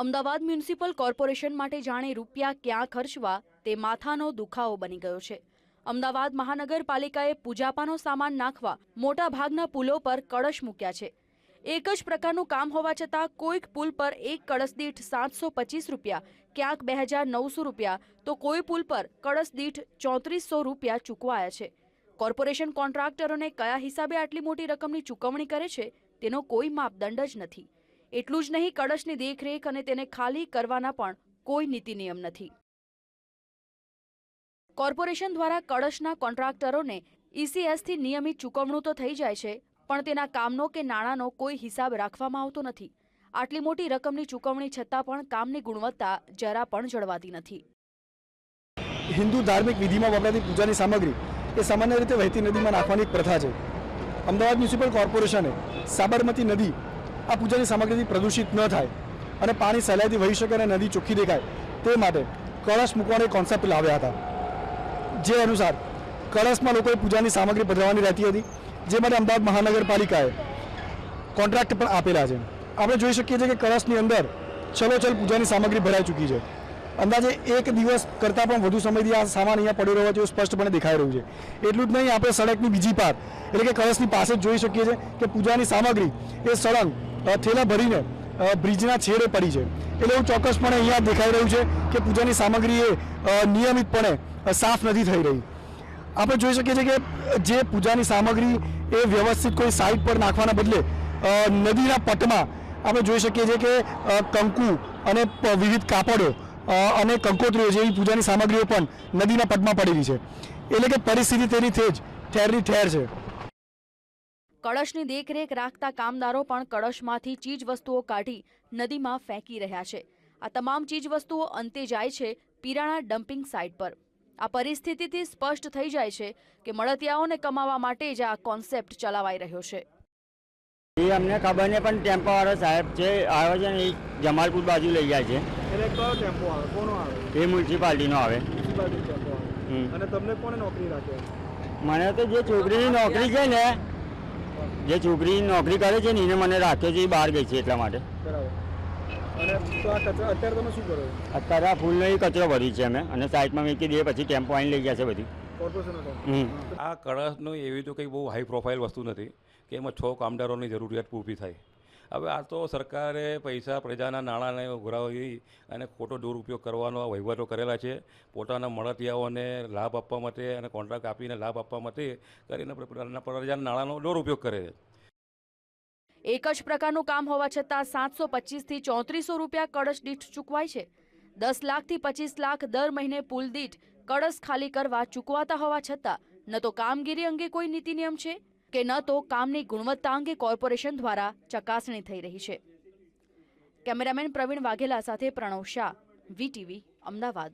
Ahmedabad municipal corporation માટે જાણે રૂપિયા ક્યાં ખર્ચવા તે માથાનો દુખાવો બની ગયો છે. અમદાવાદ મહાનગરપાલિકાએ પૂજાપાનો સામાન નાખવા મોટા ભાગના પુલો પર કળશ મૂક્યા છે. એક જ પ્રકારનું કામ હોવા છતાં કોઈક પુલ પર એક કળશ દીઠ સાતસો પચીસ રૂપિયા, ક્યાંક બે હજાર નવસો રૂપિયા, તો કોઈ પુલ પર કળશ દીઠ ચોત્રીસો રૂપિયા ચૂકવાયા છે. કોર્પોરેશન કોન્ટ્રાક્ટરોને કયા હિસાબે આટલી મોટી રકમની ચૂકવણી કરે છે તેનો કોઈ માપદંડ જ નથી. એટલું જ નહીં, કળશની દેખરેખ અને તેને ખાલી કરવાના પણ કોઈ નીતિ નિયમ નથી. કોર્પોરેશન દ્વારા કળશના કોન્ટ્રાક્ટરોને ઈસીએસથી નિયમિત ચૂકવણું તો થઈ જાય છે, પણ તેના કામનો કે નાણાંનો કોઈ હિસાબ રાખવામાં આવતો નથી. આટલી મોટી રકમની ચૂકવણી છતાં પણ કામની ગુણવત્તા જરા પણ જળવાતી નથી. હિન્દુ ધાર્મિક વિધિમાં વપરાતી પૂજાની સામગ્રી એ સામાન્ય રીતે વહેતી નદીમાં નાખવાની પ્રથા છે. અમદાવાદ મ્યુનિસિપલ કોર્પોરેશને સાબરમતી નદી આ પૂજાની સામગ્રીથી પ્રદૂષિત ન થાય અને પાણી સહેલાઈથી વહી શકે અને નદી ચોખ્ખી દેખાય. તે માટે કળશ મૂકવાનો કોન્સેપ્ટ લાવ્યા હતા. જે અનુસાર કળશમાં લોકોએ પૂજાની સામગ્રી પધરાવવાની રહેતી હતી, જે માટે અમદાવાદ મહાનગરપાલિકાએ કોન્ટ્રાક્ટ પણ આપેલા છે. આપણે જોઈ શકીએ છીએ કે કળશની અંદર છલોછલ પૂજાની સામગ્રી ભરાઈ ચૂકી છે. અંદાજે એક દિવસ કરતાં પણ વધુ સમયથી આ સામાન અહીંયા પડ્યો રહ્યો છે એવું સ્પષ્ટપણે દેખાઈ રહ્યું છે. એટલું જ નહીં, આપણે સડકની બીજી પાર, એટલે કે કળશની પાસે જ જોઈ શકીએ છીએ કે પૂજાની સામગ્રી એ સળંગ થેલા ભરીને બ્રિજના છેડે પડી છે. એટલે એવું ચોક્કસપણે અહીંયા દેખાઈ રહ્યું છે કે પૂજાની સામગ્રી એ નિયમિતપણે સાફ નથી થઈ રહી. આપણે જોઈ શકીએ છીએ કે જે પૂજાની સામગ્રી એ વ્યવસ્થિત કોઈ સાઈડ પર નાખવાના બદલે નદીના પટમાં આપણે જોઈ શકીએ છીએ કે કંકુ અને વિવિધ કાપડો અને કંકોત્રીઓ જેવી પૂજાની સામગ્રીઓ પણ નદીના પટમાં પડેલી છે. એટલે કે પરિસ્થિતિ તેની થે જ ઠેરની ઠેર છે. કળશની દેખરેખ રાખતા કામદારો પણ કળશમાંથી ચીજ વસ્તુઓ કાઢી નદીમાં ફેંકી રહ્યા છે. આ તમામ ચીજ વસ્તુઓ અંતે જાય છે પીરાણા ડમ્પિંગ સાઇટ પર. આ પરિસ્થિતિથી સ્પષ્ટ થઈ જાય છે કે મળતિયાઓને કમાવા માટે જ આ કોન્સેપ્ટ ચલાવાઈ રહ્યો છે. એ અમને ખબર નહીં પણ ટેમ્પો વાળો સાહેબ જે આવ્યો છે ને એ જમાલપુર બાજુ લઈ જાય છે. એટલે કયો ટેમ્પો આવે? કોનો આવે? એ મ્યુનિસિપાલિટીનો આવે. અને તમને કોને નોકરી રાખે? મને તો જે છોકરીની નોકરી છે ને જે છોકરી નોકરી કરે છે ને એને મને રાખ્યો છે એ બહાર ગઈ છે એટલા માટે. અત્યારે આ ફૂલનો એ કચરો ભરી છે અમે. અને સાઈડમાં મૂકી દઈએ પછી ટેમ્પો આવીને લઈ ગયા છે બધી. હમ. આ કળશનું એવી તો કંઈ બહુ હાઈ પ્રોફાઇલ વસ્તુ નથી કે એમાં છ કામદારોની જરૂરિયાત પૂરી થાય. હવે આ તો સરકારે પૈસા પ્રજાના નાણાંને ઉઘરાવી અને ખોટો દુરુપયોગ કરવાનો વહીવટો કરેલા છે. પોતાના મળતિયાઓને લાભ આપવા માટે અને કોન્ટ્રાક્ટ આપીને લાભ આપવા માટે કરીને પ્રજાના નાણાંનો દુરુપયોગ કરે છે. એક જ પ્રકારનું કામ હોવા છતાં સાતસો પચીસથી ચોત્રીસો રૂપિયા કળશ દીઠ ચૂકવાય છે. દસ લાખથી પચીસ લાખ દર મહિને પુલ દીઠ કળશ ખાલી કરવા ચૂકવાતા હોવા છતાં ન તો કામગીરી અંગે કોઈ નીતિ નિયમ છે? કે ન તો કામની ગુણવત્તા અંગે કોર્પોરેશન દ્વારા ચકાસણી થઈ રહી છે. કેમેરામેન પ્રવીણ વાઘેલા સાથે પ્રણવ શાહ, વીટીવી, અમદાવાદ.